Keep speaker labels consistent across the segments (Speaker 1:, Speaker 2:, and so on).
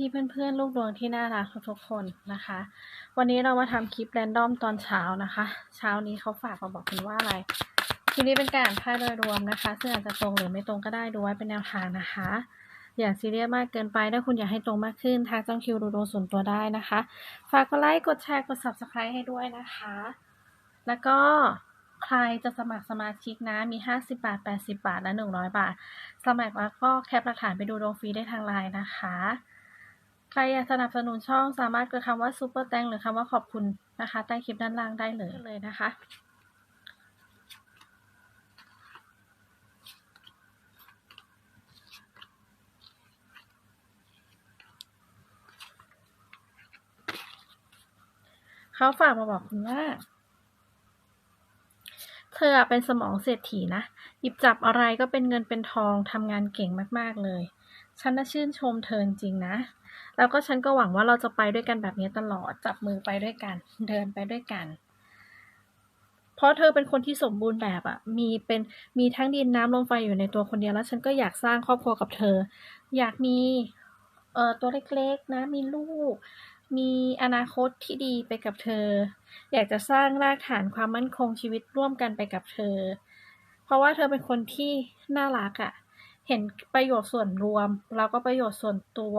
Speaker 1: พี่ๆ เพื่อนๆ ลูกดวงที่น่ารักทุกๆคนนะคะ วันนี้เรามาทำคลิปแรนดอมตอนเช้านะคะ เช้านี้เขาฝากมาบอกคุณว่าอะไรคลิปนี้เป็นการพ่ายโดยรวมนะคะ ซึ่งอาจจะตรงหรือไม่ตรงก็ได้ดูไว้เป็นแนวทางนะคะ อย่าซีเรียสมากเกินไป ถ้าคุณอยากให้ตรงมากขึ้นทางจ้องคิวดูดวงส่วนตัวได้นะคะ ฝากกดไลค์กดแชร์กด subscribe ให้ด้วยนะคะ แล้วก็ใครจะสมัครสมาชิกนะ มี 50 บาท 80 บาท และ 100 บาท สมัครแล้วก็แคปหลักฐานไปดูดวงฟรีได้ทางไลน์นะคะ ใครอยากสนับสนุนช่องสามารถกดคำว่าซูเปอร์แตงหรือคำว่าขอบคุณนะคะ ใต้คลิปด้านล่างได้เลยเลยนะคะเขาฝากมาบอกคุณว่า เธอเป็นสมองเศรษฐีนะ หยิบจับอะไรก็เป็นเงินเป็นทองทำงานเก่งมาก ๆ เลย ฉันน่ะชื่นชมเธอจริงนะ แล้วก็ฉันก็หวังว่าเราจะไปด้วยกันแบบนี้ตลอด จับมือไปด้วยกัน เดินไปด้วยกัน เพราะเธอเป็นคนที่สมบูรณ์แบบอะมีเป็นมีทั้งดินน้ำลมไฟอยู่ในตัวคนเดียวแล้ว ฉันก็อยากสร้างครอบครัวกับเธอ อยากมีเอ่อตัวเล็กๆนะ มีลูก มีอนาคตที่ดีไปกับเธอ อยากจะสร้างรากฐานความมั่นคงชีวิตร่วมกันไปกับเธอ เพราะว่าเธอเป็นคนที่น่ารักอะ่ะ เห็นประโยชน์ส่วนรวม แล้วก็ประโยชน์ส่วนตัว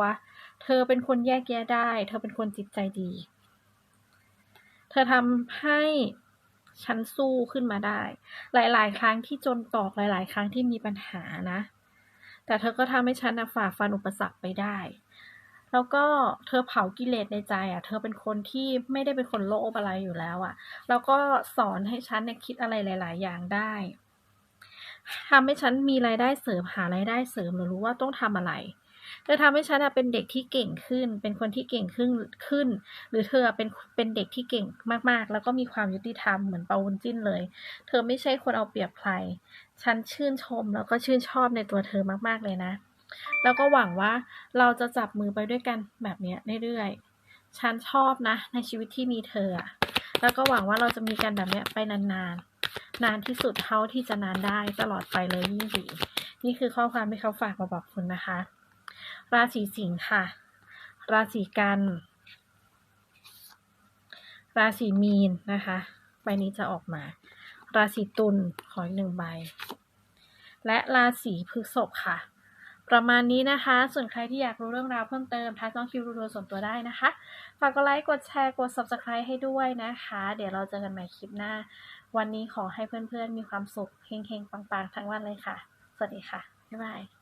Speaker 1: เธอเป็นคนแยกแยะได้ เธอเป็นคนจิตใจดี เธอทำให้ฉันสู้ขึ้นมาได้ หลาย ๆ ครั้งที่จนตอกหลาย ๆ ครั้งที่มีปัญหานะ แต่เธอก็ทำให้ฉันฝ่าฟันอุปสรรคไปได้ แล้วก็เธอเผากิเลสในใจอะ เธอเป็นคนที่ไม่ได้เป็นคนโลภอะไรอยู่แล้วอะ แล้วก็สอนให้ฉันเนี่ยคิดอะไรหลาย ๆ อย่างได้ ทำให้ฉันมีรายได้เสริมหารายได้เสริมหรือรู้ว่าต้องทำอะไร เธอทำให้ฉันเป็นเด็กที่เก่งขึ้น เป็นคนที่เก่งขึ้นขึ้น หรือเธอเป็นเป็นเด็กที่เก่งมากๆ แล้วก็มีความยุติธรรมเหมือนปาวุนจิ้นเลย เธอไม่ใช่คนเอาเปรียบใคร ฉันชื่นชมแล้วก็ชื่นชอบในตัวเธอมากๆเลยนะ แล้วก็หวังว่าเราจะจับมือไปด้วยกันแบบเนี้ยเรื่อยๆ ฉันชอบนะ ในชีวิตที่มีเธอ แล้วก็หวังว่าเราจะมีกันแบบเนี้ยไปนานๆ นานที่สุดเท่าที่จะนานได้ตลอดไปเลยยิ่งดีนี่คือข้อความที่เขาฝากมาบอกคุณนะคะ ราศีสิงค์ค่ะ ราศีกัน ราศีมีนนะคะใบนี้จะออกมา ราศีตุลขออีกหนึ่งใบ และราศีพฤษภค่ะ ประมาณนี้นะคะ ส่วนใครที่อยากรู้เรื่องราวเพิ่มเติมทักน้องคิวดูดวงส่วนตัวได้นะคะ ฝากกดไลค์ กดแชร์ กด subscribe ให้ด้วยนะคะ เดี๋ยวเราเจอกันใหม่คลิปหน้า วันนี้ขอให้เพื่อนๆมีความสุขเฮงๆปังๆ ทั้งวันเลยค่ะ สวัสดีค่ะ บ๊ายบาย